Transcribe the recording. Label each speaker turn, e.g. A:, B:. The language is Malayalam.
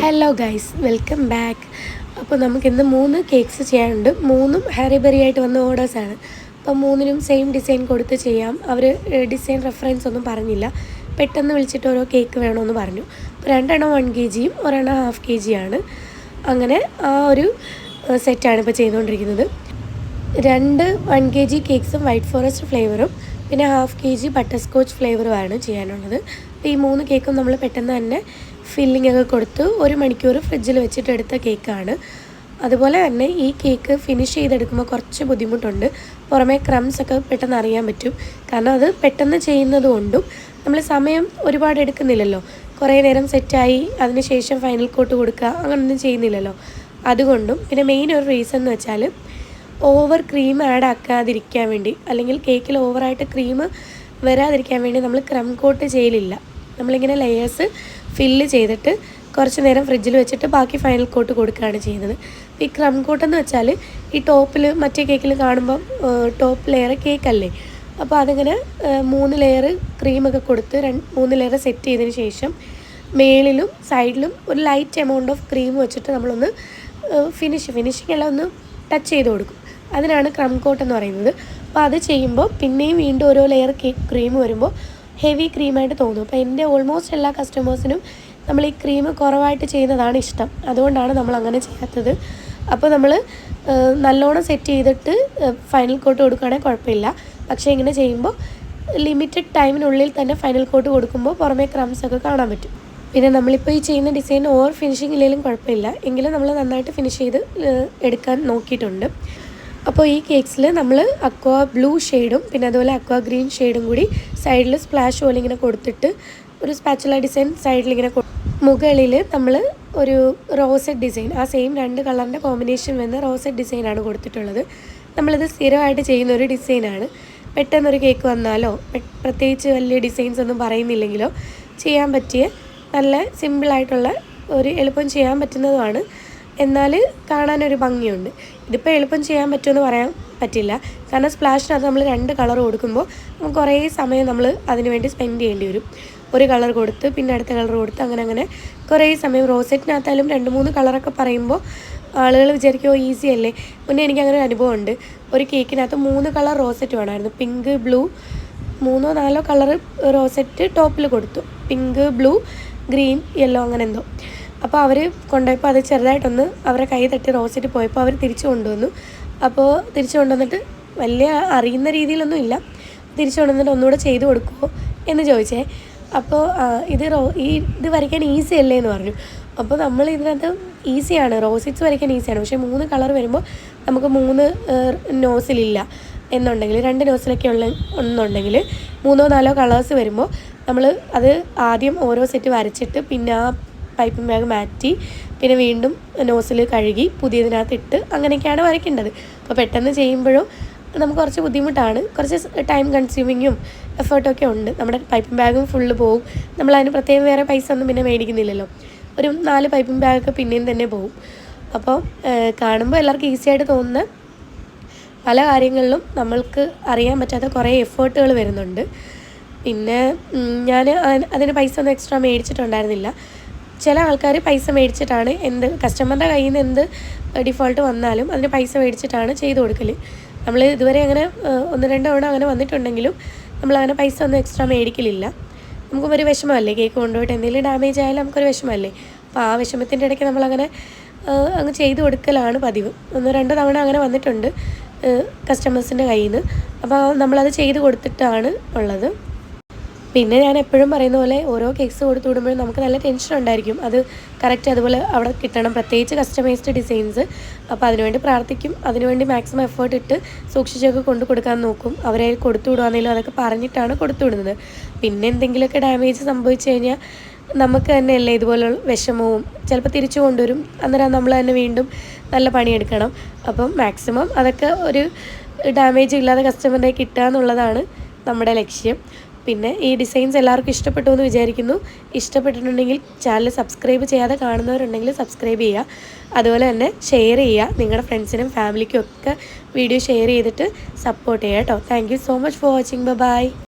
A: ഹലോ ഗൈസ് വെൽക്കം ബാക്ക് അപ്പോൾ നമുക്കിന്ന് മൂന്ന് കേക്ക്സ് ചെയ്യാനുണ്ട്. മൂന്നും ഹാരിബറി ആയിട്ട് വന്ന ഓർഡേഴ്സാണ് അപ്പോൾ മൂന്നിനും സെയിം ഡിസൈൻ കൊടുത്ത് ചെയ്യാം. അവർ ഡിസൈൻ റെഫറൻസ് ഒന്നും പറഞ്ഞില്ല. പെട്ടെന്ന് വിളിച്ചിട്ട് ഓരോ കേക്ക് വേണമെന്ന് പറഞ്ഞു. അപ്പോൾ രണ്ടെണ്ണം വൺ കെ ജിയും ഒരെണ്ണം ഹാഫ് കെ ജിയാണ് അങ്ങനെ ആ ഒരു സെറ്റാണ് ഇപ്പോൾ ചെയ്തുകൊണ്ടിരിക്കുന്നത്. രണ്ട് വൺ കെ ജി കേക്ക്സും വൈറ്റ് ഫോറസ്റ്റ് ഫ്ലേവറും പിന്നെ half K G butter scotch ഫ്ലേവറുമാണ് ചെയ്യാനുള്ളത്. അപ്പോൾ ഈ മൂന്ന് കേക്കും നമ്മൾ പെട്ടെന്ന് തന്നെ ഫില്ലിംഗ് ഒക്കെ കൊടുത്ത് ഒരു മണിക്കൂർ ഫ്രിഡ്ജിൽ വെച്ചിട്ട് എടുത്ത കേക്കാണ്. അതുപോലെ തന്നെ ഈ കേക്ക് ഫിനിഷ് ചെയ്തെടുക്കുമ്പോൾ കുറച്ച് ബുദ്ധിമുട്ടുണ്ട്. പുറമേ ക്രംസ് ഒക്കെ പെട്ടെന്ന് അറിയാൻ പറ്റും. കാരണം അത് പെട്ടെന്ന് ചെയ്യുന്നത് കൊണ്ടും നമ്മൾ സമയം ഒരുപാട് എടുക്കുന്നില്ലല്ലോ. കുറേ നേരം സെറ്റായി അതിനുശേഷം ഫൈനൽ കോട്ട് കൊടുക്കുക അങ്ങനൊന്നും ചെയ്യുന്നില്ലല്ലോ. അതുകൊണ്ടും പിന്നെ മെയിൻ ഒരു റീസൺ എന്ന് വെച്ചാൽ ഓവർ ക്രീം ആഡ് ആക്കാതിരിക്കാൻ വേണ്ടി അല്ലെങ്കിൽ കേക്കിൽ ഓവറായിട്ട് ക്രീം വരാതിരിക്കാൻ വേണ്ടി നമ്മൾ ക്രം കോട്ട് ചെയ്യലില്ല. നമ്മളിങ്ങനെ ലെയേഴ്സ് ഫില്ല് ചെയ്തിട്ട് കുറച്ച് നേരം ഫ്രിഡ്ജിൽ വെച്ചിട്ട് ബാക്കി ഫൈനൽ കോട്ട് കൊടുക്കുകയാണ് ചെയ്യുന്നത്. ഈ ക്രം കോട്ടെന്ന് വെച്ചാൽ ഈ ടോപ്പിൽ മറ്റേ കേക്കിൽ കാണുമ്പം ടോപ്പ് ലെയർ കേക്കല്ലേ അപ്പോൾ അതിങ്ങനെ മൂന്ന് ലെയർ ക്രീമൊക്കെ കൊടുത്ത് രണ്ട് മൂന്ന് ലെയർ സെറ്റ് ചെയ്തതിന് ശേഷം മേളിലും സൈഡിലും ഒരു ലൈറ്റ് എമൗണ്ട് ഓഫ് ക്രീം വെച്ചിട്ട് നമ്മളൊന്ന് ഫിനിഷ് ഫിനിഷിംഗ് എല്ലാം ഒന്ന് ടച്ച് ചെയ്ത് കൊടുക്കും. അതിനാണ് ക്രം കോട്ട് എന്ന് പറയുന്നത്. അപ്പോൾ അത് ചെയ്യുമ്പോൾ പിന്നെയും വീണ്ടും ഓരോ ലെയർ കേക്ക് ക്രീം വരുമ്പോൾ ഹെവി ക്രീമായിട്ട് തോന്നും. അപ്പോൾ എന്റെ ഓൾമോസ്റ്റ് എല്ലാ കസ്റ്റമേഴ്സിനും നമ്മൾ ഈ ക്രീം കുറവായിട്ട് ചെയ്യുന്നതാണ് ഇഷ്ടം. അതുകൊണ്ടാണ് നമ്മൾ അങ്ങനെ ചെയ്യാത്തത്. അപ്പോൾ നമ്മൾ നല്ലോണം സെറ്റ് ചെയ്തിട്ട് ഫൈനൽ കോട്ട് കൊടുക്കുകയാണെങ്കിൽ കുഴപ്പമില്ല. പക്ഷേ ഇങ്ങനെ ചെയ്യുമ്പോൾ ലിമിറ്റഡ് ടൈമിനുള്ളിൽ തന്നെ ഫൈനൽ കോട്ട് കൊടുക്കുമ്പോൾ പുറമേ ക്രംസ് ഒക്കെ കാണാൻ പറ്റും. പിന്നെ നമ്മളിപ്പോൾ ഈ ചെയ്യുന്ന ഡിസൈൻ ഓവർ ഫിനിഷിംഗ് ഇല്ലെങ്കിലും കുഴപ്പമില്ല. എങ്കിലും നമ്മൾ നന്നായിട്ട് ഫിനിഷ് ചെയ്ത് എടുക്കാൻ നോക്കിയിട്ടുണ്ട്. അപ്പോൾ ഈ കേക്ക്സിൽ നമ്മൾ അക്വ ബ്ലൂ ഷെയ്ഡും പിന്നെ അതുപോലെ അക്വ ഗ്രീൻ ഷെയ്ഡും കൂടി സൈഡിൽ സ്പ്ലാഷ് പോലെ ഇങ്ങനെ കൊടുത്തിട്ട് ഒരു സ്പാച്ചുല ഡിസൈൻ സൈഡിൽ ഇങ്ങനെ മുകളിൽ നമ്മൾ ഒരു റോസറ്റ് ഡിസൈൻ ആ സെയിം രണ്ട് കളറിന്റെ കോമ്പിനേഷൻ വന്ന റോസറ്റ് ഡിസൈനാണ് കൊടുത്തിട്ടുള്ളത്. നമ്മളിത് സ്ഥിരമായിട്ട് ചെയ്യുന്ന ഒരു ഡിസൈനാണ് പെട്ടെന്നൊരു കേക്ക് വന്നാലോ പ്രത്യേകിച്ച് വലിയ ഡിസൈൻസ് ഒന്നും പറയുന്നില്ലെങ്കിലോ ചെയ്യാൻ പറ്റിയ നല്ല സിമ്പിളായിട്ടുള്ള ഒരു എളുപ്പം ചെയ്യാൻ പറ്റുന്നതുമാണ്. എന്നാൽ ഒരു ഭംഗിയുണ്ട്. ഇതിപ്പോൾ എളുപ്പം ചെയ്യാൻ പറ്റുമെന്ന് പറയാൻ പറ്റില്ല. കാരണം സ്പ്ലാഷിനകത്ത് നമ്മൾ രണ്ട് കളർ കൊടുക്കുമ്പോൾ നമുക്ക് കുറേ സമയം നമ്മൾ അതിന് വേണ്ടി സ്പെൻഡ് ചെയ്യേണ്ടി വരും. ഒരു കളർ കൊടുത്ത് പിന്നെ അടുത്ത കളർ കൊടുത്ത് അങ്ങനെ അങ്ങനെ. കുറേ സമയം റോസെറ്റിനകത്തായാലും രണ്ട് മൂന്ന് കളറൊക്കെ പറയുമ്പോൾ ആളുകൾ വിചാരിക്കുമോ ഈസി അല്ലേ? മുന്നേ എനിക്ക് അങ്ങനെ ഒരു അനുഭവം ഉണ്ട്. ഒരു കേക്കിനകത്ത് മൂന്ന് കളർ റോസെറ്റ് വേണമായിരുന്നു. പിങ്ക് ബ്ലൂ മൂന്നോ നാലോ കളർ റോസെറ്റ് ടോപ്പിൽ കൊടുത്തു. പിങ്ക് ബ്ലൂ ഗ്രീൻ യെല്ലോ അങ്ങനെ എന്തോ. അപ്പോൾ അവർ കൊണ്ടുപോയപ്പോൾ അത് ചെറുതായിട്ടൊന്ന് അവരെ കൈ തട്ടി റോസിറ്റ് പോയപ്പോൾ അവർ തിരിച്ചു കൊണ്ടുവന്നു. അപ്പോൾ തിരിച്ചു കൊണ്ടുവന്നിട്ട് വലിയ അറിയുന്ന രീതിയിലൊന്നും ഇല്ല. തിരിച്ചു കൊണ്ടുവന്നിട്ട് ഒന്നുകൂടെ ചെയ്തു കൊടുക്കുമോ എന്ന് ചോദിച്ചേ. അപ്പോൾ ഇത് റോ ഈ ഇത് വരയ്ക്കാൻ ഈസി അല്ലേ എന്ന് പറഞ്ഞു. അപ്പോൾ നമ്മൾ ഇതിനകത്ത് ഈസിയാണ് റോസിറ്റ്സ് വരയ്ക്കാൻ ഈസിയാണ് പക്ഷേ മൂന്ന് കളർ വരുമ്പോൾ നമുക്ക് മൂന്ന് നോസിലില്ല എന്നുണ്ടെങ്കിൽ രണ്ട് നോസിലൊക്കെ ഉള്ള ഒന്നുണ്ടെങ്കിൽ മൂന്നോ നാലോ കളേഴ്സ് വരുമ്പോൾ നമ്മൾ അത് ആദ്യം ഓരോ സെറ്റ് വരച്ചിട്ട് പിന്നെ ആ പൈപ്പിംഗ് ബാഗ് മാറ്റി പിന്നെ വീണ്ടും നോസിൽ കഴുകി പുതിയതിനകത്ത് ഇട്ട് അങ്ങനെയൊക്കെയാണ് വരയ്ക്കേണ്ടത്. അപ്പോൾ പെട്ടെന്ന് ചെയ്യുമ്പോഴും നമുക്ക് കുറച്ച് ബുദ്ധിമുട്ടാണ്. കുറച്ച് ടൈം കൺസ്യൂമിങ്ങും എഫേർട്ടൊക്കെ ഉണ്ട്. നമ്മുടെ പൈപ്പിംഗ് ബാഗും ഫുള്ള് പോകും നമ്മൾ അതിന് പ്രത്യേകം വേറെ പൈസ ഒന്നും പിന്നെ മേടിക്കുന്നില്ലല്ലോ. ഒരു നാല് പൈപ്പിംഗ് ബാഗൊക്കെ പിന്നെയും തന്നെ പോകും അപ്പോൾ കാണുമ്പോൾ എല്ലാവർക്കും ഈസി ആയിട്ട് തോന്നുന്ന പല കാര്യങ്ങളിലും നമ്മൾക്ക് അറിയാൻ പറ്റാത്ത കുറേ എഫേർട്ടുകൾ വരുന്നുണ്ട്. പിന്നെ ഞാൻ അതിന് പൈസ ഒന്നും എക്സ്ട്രാ മേടിച്ചിട്ടുണ്ടായിരുന്നില്ല. ചില ആൾക്കാർ പൈസ മേടിച്ചിട്ടാണ് എന്ത് കസ്റ്റമറിന്റെ കയ്യിൽ നിന്ന് എന്ത് ഡിഫോൾട്ട് വന്നാലും അതിന് പൈസ മേടിച്ചിട്ടാണ് ചെയ്ത് കൊടുക്കൽ നമ്മൾ ഇതുവരെ അങ്ങനെ ഒന്ന് രണ്ട് തവണ അങ്ങനെ വന്നിട്ടുണ്ടെങ്കിലും നമ്മൾ അങ്ങനെ പൈസ ഒന്നും എക്സ്ട്രാ മേടിക്കലില്ല. നമുക്ക് ഒരു വിഷമമല്ലേ? കേക്ക് കൊണ്ടുപോയിട്ട് എന്തെങ്കിലും ഡാമേജ് ആയാലും നമുക്കൊരു വിഷമമല്ലേ? അപ്പോൾ ആ വിഷമത്തിന്റെ ഇടയ്ക്ക് നമ്മളങ്ങനെ അങ്ങ് ചെയ്ത് കൊടുക്കലാണ് പതിവ്. ഒന്ന് രണ്ട് തവണ അങ്ങനെ വന്നിട്ടുണ്ട് കസ്റ്റമേഴ്സിന്റെ കയ്യിൽ നിന്ന് അപ്പോൾ നമ്മളത് ചെയ്ത് കൊടുത്തിട്ടാണ് ഉള്ളത്. പിന്നെ ഞാൻ എപ്പോഴും പറയുന്ന പോലെ ഓരോ കേക്ക്സ് കൊടുത്തു വിടുമ്പോഴും നമുക്ക് നല്ല ടെൻഷൻ ഉണ്ടായിരിക്കും. അത് കറക്റ്റ് അതുപോലെ അവിടെ കിട്ടണം. പ്രത്യേകിച്ച് കസ്റ്റമൈസ്ഡ് ഡിസൈൻസ് അപ്പോൾ അതിനുവേണ്ടി പ്രാർത്ഥിക്കും. അതിനുവേണ്ടി മാക്സിമം എഫേർട്ട് ഇട്ട് സൂക്ഷിച്ചൊക്കെ കൊണ്ടു കൊടുക്കാൻ നോക്കും. അവരെ കൊടുത്തു വിടുവാണെങ്കിലും അതൊക്കെ പറഞ്ഞിട്ടാണ് കൊടുത്തു വിടുന്നത്. പിന്നെ എന്തെങ്കിലുമൊക്കെ ഡാമേജ് സംഭവിച്ചു കഴിഞ്ഞാൽ നമുക്ക് തന്നെയല്ലേ ഇതുപോലുള്ള വിഷമവും ചിലപ്പോൾ തിരിച്ചു കൊണ്ടുവരും. അന്നേരം നമ്മൾ തന്നെ വീണ്ടും നല്ല പണിയെടുക്കണം. അപ്പം മാക്സിമം അതൊക്കെ ഒരു ഡാമേജ് ഇല്ലാതെ കസ്റ്റമറിനെ കിട്ടുക എന്നുള്ളതാണ് നമ്മുടെ ലക്ഷ്യം. പിന്നെ ഈ ഡിസൈൻസ് എല്ലാവർക്കും ഇഷ്ടപ്പെട്ടു എന്ന് വിചാരിക്കുന്നു. ഇഷ്ടപ്പെട്ടിട്ടുണ്ടെങ്കിൽ ചാനൽ സബ്സ്ക്രൈബ് ചെയ്യാതെ കാണുന്നവരുണ്ടെങ്കിൽ സബ്സ്ക്രൈബ് ചെയ്യുക. അതുപോലെ തന്നെ ഷെയർ ചെയ്യുക. നിങ്ങളുടെ ഫ്രണ്ട്സിനും ഫാമിലിക്കും ഒക്കെ വീഡിയോ ഷെയർ ചെയ്തിട്ട് സപ്പോർട്ട് ചെയ്യുക കേട്ടോ. Thank so much for watching bye